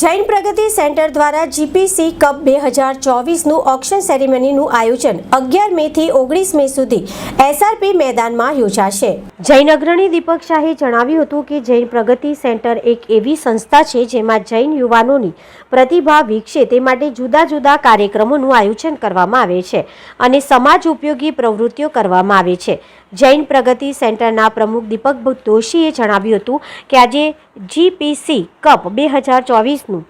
Jain Pragati centre દ્વારા GPC cup બે હજાર ચોવીસનું ઓક્શન સેરેમનીનું આયોજન અગિયાર મે થી ઓગણીસ મે સુધી એસઆરપી મેદાનમાં યોજાશે. જૈન અગ્રણી દીપક શાહે જણાવ્યું હતું કે જૈન પ્રગતિ સેન્ટર એક એવી સંસ્થા છે જેમાં જૈન યુવાનોની પ્રતિભા વિકસે તે માટે જુદા જુદા કાર્યક્રમોનું આયોજન કરવામાં આવે છે અને સમાજ ઉપયોગી પ્રવૃત્તિઓ કરવામાં આવે છે. જૈન પ્રગતિ સેન્ટરના પ્રમુખ દીપક દોશીએ જણાવ્યું હતું કે આજે જીપીસી કપ બે હજાર ચોવીસનું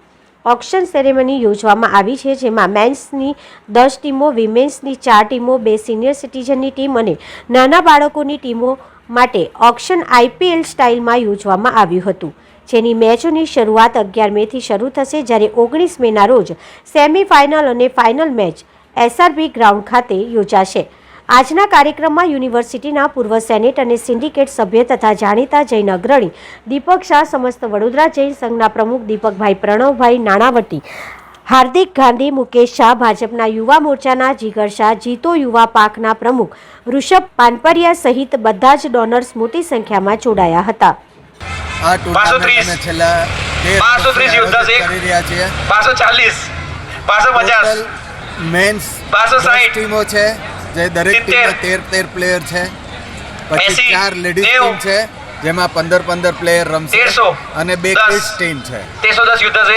ઓક્શન સેરેમની યોજવામાં આવી છે, જેમાં મેન્સની દસ ટીમો, વિમેન્સની ચાર ટીમો, બે સિનિયર સિટીઝનની ટીમ અને નાના બાળકોની ટીમો માટે ઓક્શન આઈપીએલ સ્ટાઇલમાં યોજવામાં આવ્યું હતું. જેની મેચોની શરૂઆત અગિયાર મેથી શરૂ થશે, જ્યારે ઓગણીસ મેના રોજ સેમીફાઇનલ અને ફાઇનલ મેચ એસઆરબી ગ્રાઉન્ડ ખાતે યોજાશે. આજના કાર્યક્રમમાં યુનિવર્સિટીના પૂર્વ સેનેટ અને સિન્ડિકેટ સભ્ય તથા જાણીતા જૈન અગ્રણી દીપક શાહ સમસ્ત વડોદરા જૈન સંઘના પ્રમુખ દીપકભાઈ પ્રણવભાઈ નાણાવટી હાર્દિક ગાંધી મુકેશ શાહ ભાજપના યુવા મોરચાના જીગર શાહ જીતો યુવા પાકના પ્રમુખ ઋષભ પાનપરિયા સહિત બધા જ ડોનર્સ મોટી સંખ્યામાં જોડાયા હતા. આ ટુર્નામેન્ટ છેલ્લા યોદ્ધા કરી રહ્યા છે મેન્સ. ટીમો છે. જે દરેક ટીમમાં તેર તેર પ્લેયર છે. પછી ચાર લેડીઝ ટીમ છે જેમાં પંદર પંદર પ્લેયર રમશે. અને બે ક્વિઝ ટીમ છે.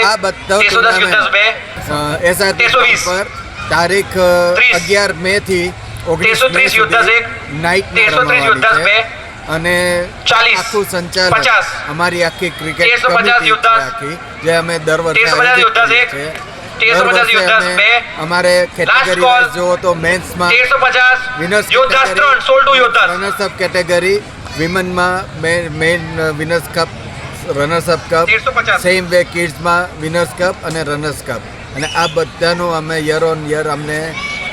આ બધા બે. એસઆરપી પર તારીખ અગિયાર મે થી ઓગણીસ મે સુધી રમવાની છે. અને આખું સંચાલન. અમારી આખી ક્રિકેટ કમિટી આખી જે અમે દર વર્ષે આયોજિત કરીએ છે. છીએ. તેરસો પચાસ બે. અમારે કેટેગરી. જુઓ તો મેન્સમાં તેરસો પચાસ વિનર્સ યોદ્ધા ત્રણ સોળ ટુ યોદ્ધા runners up category વિમનમાં main winners cup runners up cup same way કિડ્સમાં winners cup અને રનર્સ કપ અને આ બધાનું અમે યર ઓન યર અમને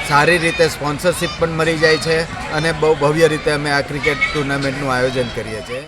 સારી રીતે સ્પોન્સરશિપ પણ મળી જાય છે અને બહુ ભવ્ય રીતે અમે આ ક્રિકેટ ટુર્નામેન્ટનું આયોજન કરીએ છીએ